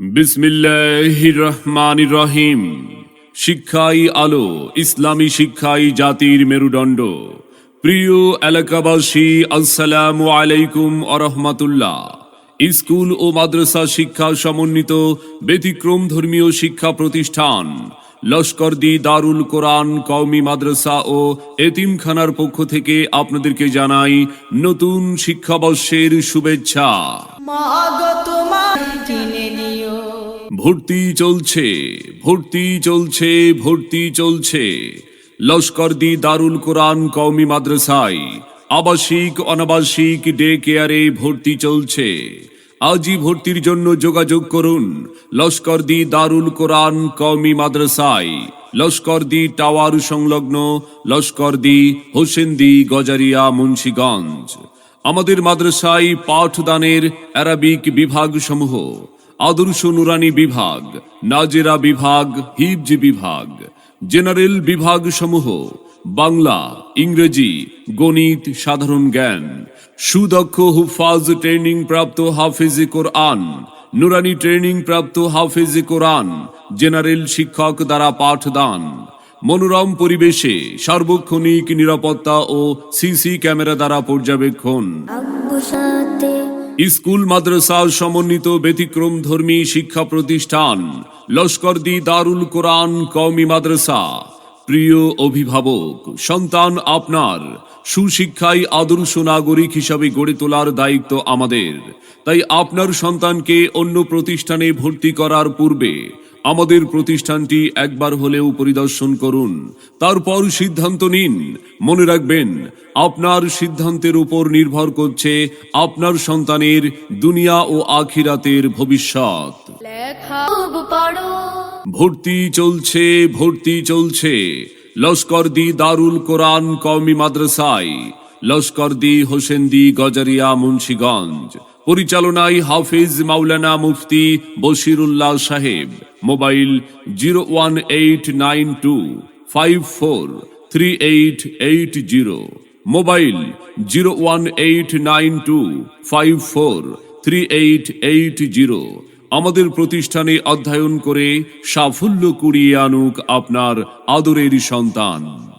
বিসমিল্লাহ রহমান রহিম শিক্ষাই আলো, ইসলামী শিক্ষাই জাতির মেরুদণ্ড। প্রিয় এলাকাবাসী, আসসালামু আলাইকুম আরহামাতুল্লাহ স্কুল ও মাদ্রাসা শিক্ষা সমন্বিত ব্যতিক্রম ধর্মীয় শিক্ষা প্রতিষ্ঠান লস্করদি দারুল কোরআন কওমি মাদ্রাসা ও এতিমখানার পক্ষ থেকে আপনাদেরকে জানাই নতুন শিক্ষাবর্ষের শুভেচ্ছা। ভর্তি চলছে ভর্তি চলছে ভর্তি চলছে। লস্করদি দারুল কোরআন কওমি মাদ্রাসায় আবাসিক, অনাবাসিক ডে কেয়ারে ভর্তি চলছে। আজই ভর্তির জন্য যোগাযোগ করুন লস্করদি দারুল কোরআন কওমি মাদ্রাসায়। লস্করদি টাওয়ার সংলগ্ন লস্করদি হোসেনদি গজারিয়া মুন্সিগঞ্জ। আমাদের মাদ্রাসায় পাঠদানের অ্যারাবিক বিভাগ সমূহ আদর্শ নুরানি বিভাগ, নাজেরা বিভাগ, হিবজ বিভাগ, জেনারেল বিভাগ সমূহ বাংলা, ইংরেজি, গণিত, সাধারণ জ্ঞান, সুদক্ষ হুফাজ ট্রেনিং প্রাপ্ত হাফিজ কোরআন, নুরানি ট্রেনিং প্রাপ্ত হাফিজ কোরআন, জেনারেল শিক্ষক দ্বারা পাঠদান, মনোরম পরিবেশে সার্বক্ষণিক নিরাপত্তা ও সিসি ক্যামেরা দ্বারা পর্যবেক্ষণ। স্কুল মাদ্রাসা সমন্বিত ব্যতিক্রম ধর্মী শিক্ষা প্রতিষ্ঠান লস্কর দি দারুল কোরআন কওমি মাদ্রাসা। প্রিয় অভিভাবক, সন্তান আপনার, সুশিক্ষায় আদর্শ নাগরিক হিসাবে গড়ে তোলার দায়িত্ব আমাদের। তাই আপনার সন্তানকে অন্য প্রতিষ্ঠানে ভর্তি করার পূর্বে আমাদের প্রতিষ্ঠানটি একবার হলেও পরিদর্শন করুন। তারপর সিদ্ধান্ত নিন। মনে রাখবেন, আপনার সিদ্ধান্তের উপর নির্ভর করছে আপনার সন্তানের দুনিয়া ও আখিরাতের ভবিষ্যৎ। ভর্তি চলছে ভর্তি চলছে। লস্করদি দারুল কোরআন কওমি মাদ্রাসায়। লস্করদি হোসেনদি গজারিয়া মুন্সিগঞ্জ। পরিচালনায় হাফিজ Maulana Mufti Bashirullah Saheb. Mobile zero one eight nine two five four three eight eight zero. Mobile zero one eight nine two five four three eight eight zero. আমাদের প্রতিষ্ঠানে অধ্যয়ন করে সাফল্য কুড়িয়ে আনুক আপনার আদরের সন্তান।